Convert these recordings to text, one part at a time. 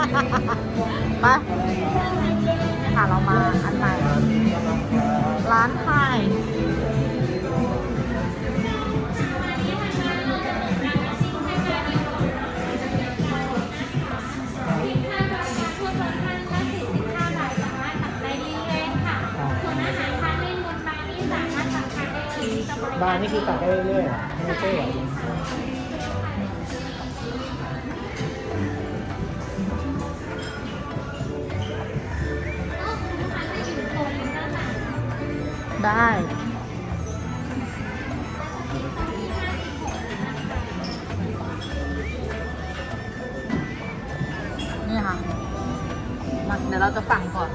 ไปนี่ค่ะเรามาอันใหม่ร้านไทยทั่วประเทศละ45บาทสามารถตักได้เรื่อยๆค่ะส่วนอาหารทานเล่นบนบาร์นี่สามารถตักทานได้เองสบายบาร์นี่คือตักได้เรื่อยๆเหรอไม่ใช่เหรอ ได้ นี่ค่ะมาเดี๋ยวเราจะสั่งก่อน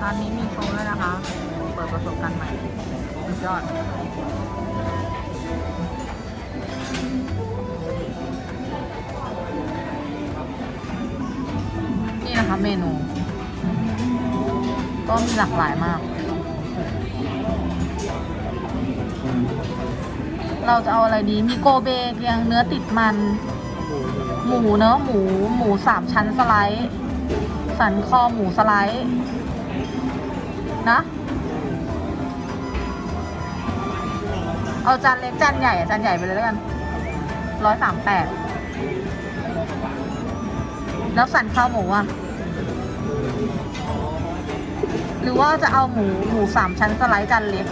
ร้านนี้มีโชว์ด้วยนะคะ เปิดประสบการณ์ใหม่ยอด นี่นะคะเมนู ก็มีหลากหลายมาก เราจะเอาอะไรดี มีโกเบเกียงเนื้อติดมัน หมูเนื้อหมู หมูสามชั้นสไลด์ สันคอหมูสไลด์ นะ เอาจานเล็กจานใหญ่จานใหญ่ไปเลยแล้วกันร้อยสามแปดแล้วสันข้าวหมูอะ หรือว่าจะเอาหมูหมูสามชั้นสไลด์จานเล็ก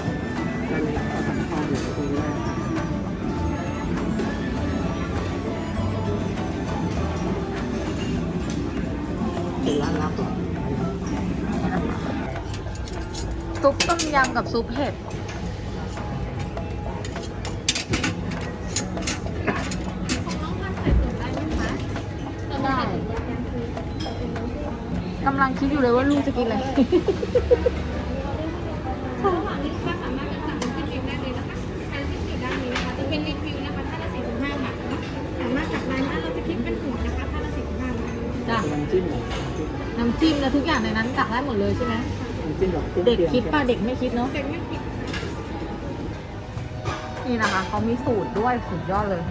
เป็นร้านลับเหรอซุปต้มยำกับซุปเห็ดได้ ลังคิดอยู่เลยว่าลูกจะกินอะไร ระหว่างนี้ลูกค้าสามารถจะสั่งเป็นรีวิวได้เลยนะคะทางที่อยู่ด้านนี้นะคะ จะเป็นรีวิวนะคะท่านละ45บาทเนาะสามารถจากร้านนั้นเราจะคิดเป็นหัวนะคะท่านละ45บาทจ้ะน้ำจิ้มเหรอน้ำจิ้มและทุกอย่างในนั้นตักได้หมดเลยใช่ไหมน้ำจิ้มแบบเด็กคิดป่ะเด็กไม่คิดเนาะ เด็กไม่คิดนี่นะคะเขามีสูตรด้วยสุดยอดเลย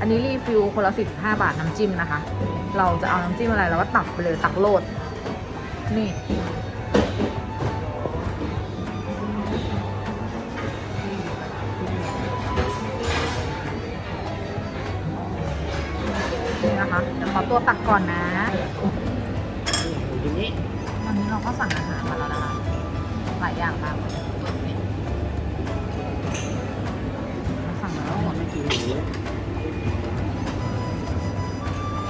อันนี้รีฟิลคนละ15บาทน้ำจิ้มนะคะ เราจะเอาน้ำจิ้มอะไรเราก็ตักไปเลยตักโลด นี่นี่นะคะเดี๋ยวขอตัวตักก่อนนะทีนี้วันนี้เราก็สั่งอาหารมาแล้วนะคะ หลายอย่างมากนี่สั่งมาแล้วหมดไม่กินหมู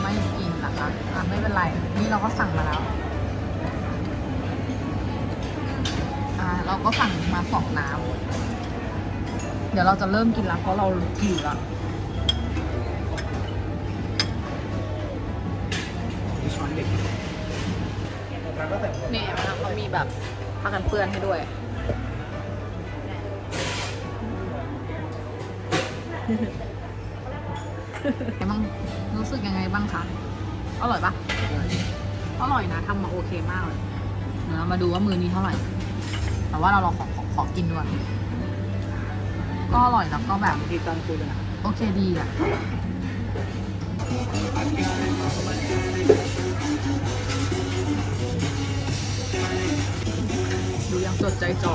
ไม่กินนะคะอะไม่เป็นไร นี่เราก็สั่งมาแล้ว เราก็สั่งมาสองน้ำ เดี๋ยวเราจะเริ่มกินแล้วเพราะเราหิวล้วมีช้อนเด็กแล้วก็ใส่นี่นะคะเขามีแบบผ้ากันเปื้อนให้ด้วยไงบ้างรู้สึกยังไงบ้างคะ อร่อยปะอร่อยนะทำมาโอเคมากเลยเรามาดูว่ามือนี้เท่าไหร่ แต่ว่าเราลองขอขอขอกินด้วย ก็อร่อยแล้วก็แบบที่ตั้งคู่เลยนะโอเคดีอะดูยังจดใจจ่อ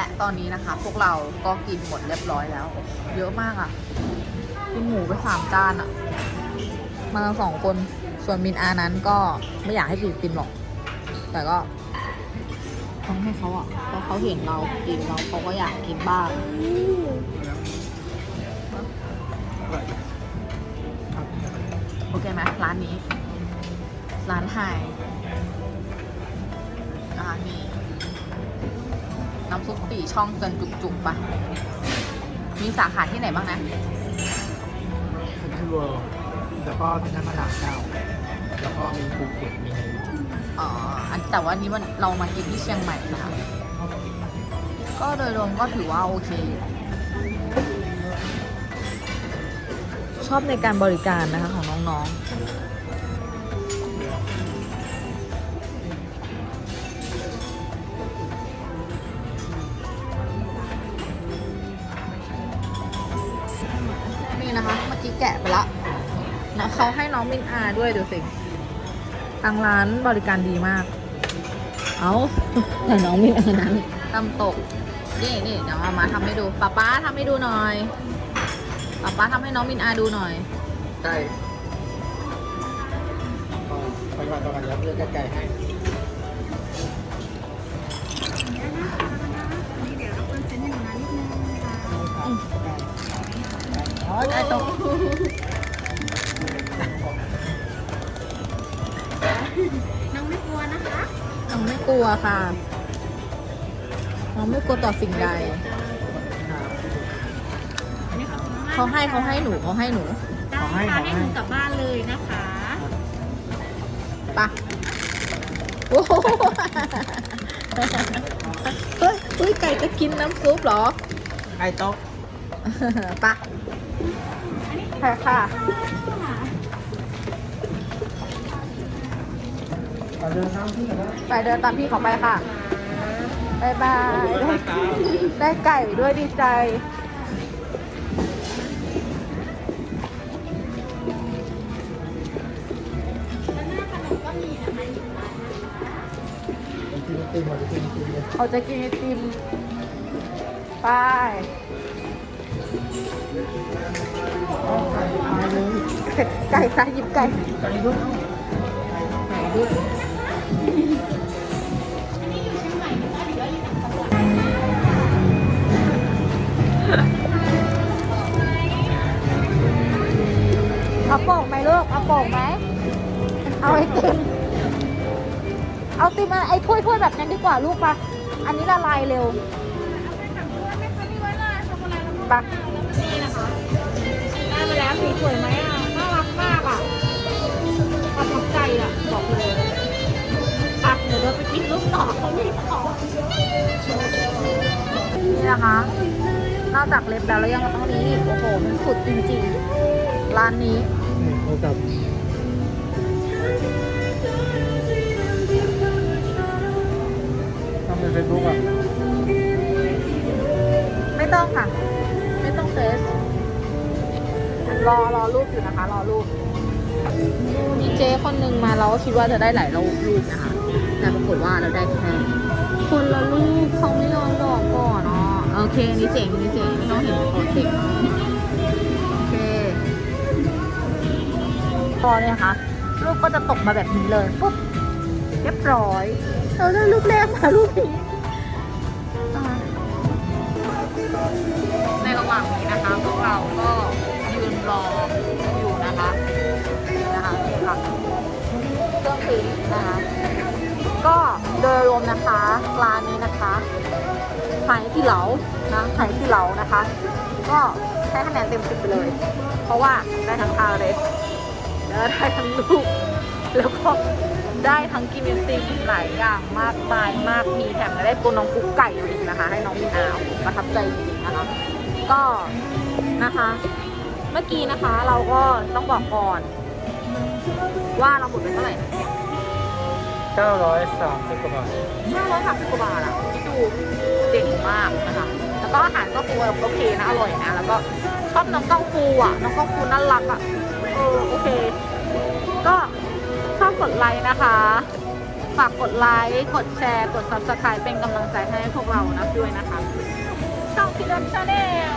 และตอนนี้นะคะ พวกเราก็กินหมดเรียบร้อยแล้ว เยอะมากอะ่ะ กินหมูไปสามจานอะ่ะ มาสองคนส่วนมินอานั้นก็ไม่อยากให้กินติมหรอก แต่ก็ต้องให้เขาอะ่ะเพราะเขาเห็นเรากินเราเขาก็อยากกินบ้างโอเคไหมร้านนี้ ร้านไทยร้านนี้ น้ำซุปปีช่องเกินจุกๆปะมีสาขาที่ไหนบ้างนะเซ็นทรัลเวิลด์แล้วก็เซ็นทรัลพระรามเก้าแล้วก็มีภูเก็ตมีอะไรอ๋ออันแต่ว่านี้มันเรามากินที่เชียงใหม่นะคะ ก็โดยรวมก็ถือว่าโอเคอยู่ชอบในการบริการนะคะของน้องๆ เขาให้น้องมินอาด้วยดูสิทางร้านบริการดีมาก เอาแต่น้องมินอานั้นตำตก นี่นี่เดี๋ยวมามาทำให้ดูป๊าป๊าทำให้ดูหน่อยป๊าป๊าทำให้น้องมินอาดูหน่อยใกล้ก็ไปก่อนต่อกันแล้วเลือกใกล้ๆให้นี่เดี๋ยวร กลัวค่ะน้องไม่กลัวต่อสิ่งใดอันนี้ขอบคุณมากเขาให้เขาให้หนูเขาให้หนูได้ค่ะให้หนูกลับบ้านเลยนะคะปะโอ้โหเฮ้ยเฮ้ยไก่จะกินน้ำซุปเหรอใกล้โต๊ะปะค่ะค่ะ เดินตามที่นะไปเดินตามพี่เขาไปค่ะบายบาย ได้ไก่ด้วยดีใจ กินไอติมหมดกินไอติมเลยเขาจะกินไอติมไปไก่ค่ะหยิบไก่ ไก่ด้วยไก่ด้วย เอาโป่งไหมลูก เอาโป่งไหม เอาไอติม เอาติมมาไอ้ถ้วยถ้วยๆแบบนั้นดีกว่าลูกปะอันนี้ละลายเร็วปะนี่นะคะได้มาแล้วสีสวยไหมอะ น่ารักมากอะประทับใจอะ บอกเลย นลูกต่อเขามีต่อนี่นะคะ นอกจากเล็บแล้วแล้วยังต้องนี้อีกโอ้โห มันสุดจริงๆ ร้านนี้โทรศัพท์ต้องเป็นเฟซบุ๊กอะ ไม่ต้องค่ะ ไม่ต้องเฟซรอรอรูปอยู่นะคะ รอรูปมีเจคนหนึ่งมาเราก็คิดว่าจะได้หลายรูปรูปนะคะ แต่ปรากฏว่าเราได้แค่คนละรูปเขาไม่ยอมบอกก่อนอ๋อโอเคนี่เจ๋งนี่เจ๋งนี่น้องเห็นตัวเจ๋งโอเคพอเนี่ยค่ะรูปก็จะตกมาแบบนี้เลยปุ๊บเรียบร้อยเราได้รูปแรกมารูปนี้อ่าในระหว่างนี้นะคะพวกเราก็ยืนรออยู่นะคะนะคะนี่ค่ะเครื่องปริ้นนะคะ ก็โดยรวมนะคะร้านนี้นะคะหายที่เหลานะหายที่เหลานะคะ ก็ให้คะแนนเต็มสิบไปเลย เพราะว่าได้ทั้งทาเลยแล้วได้ทั้งลูก แล้วก็ได้ทั้งกินไอติมหลายอย่างมากมายมากมีแถมได้ตัวน้องกุ๊กไก่อยู่อีกนะคะ ให้น้องมีนาโอ้โหประทับใจจริงๆนะคะ ก็นะคะเมื่อกี้นะคะเราก็ต้องบอกก่อน ว่าเราหมดไปเท่าไหร่นะ เก้าร้อยสามสิบกว่าบาทห้าร้อยสามสิบกว่าบาทอะที่ดูเจ๋งมากนะคะ แล้วก็อาหารก็คือโอเคนะอร่อยนะ แล้วก็ชอบน้องกังฟูอะ น้องกังฟูน่ารักอะเออโอเค ก็ชอบกดไลค์นะคะ ฝากกดไลค์ กดแชร์ กด subscribe เป็นกำลังใจให้พวกเรานะด้วยนะคะช่องพี่เลิฟชาแนล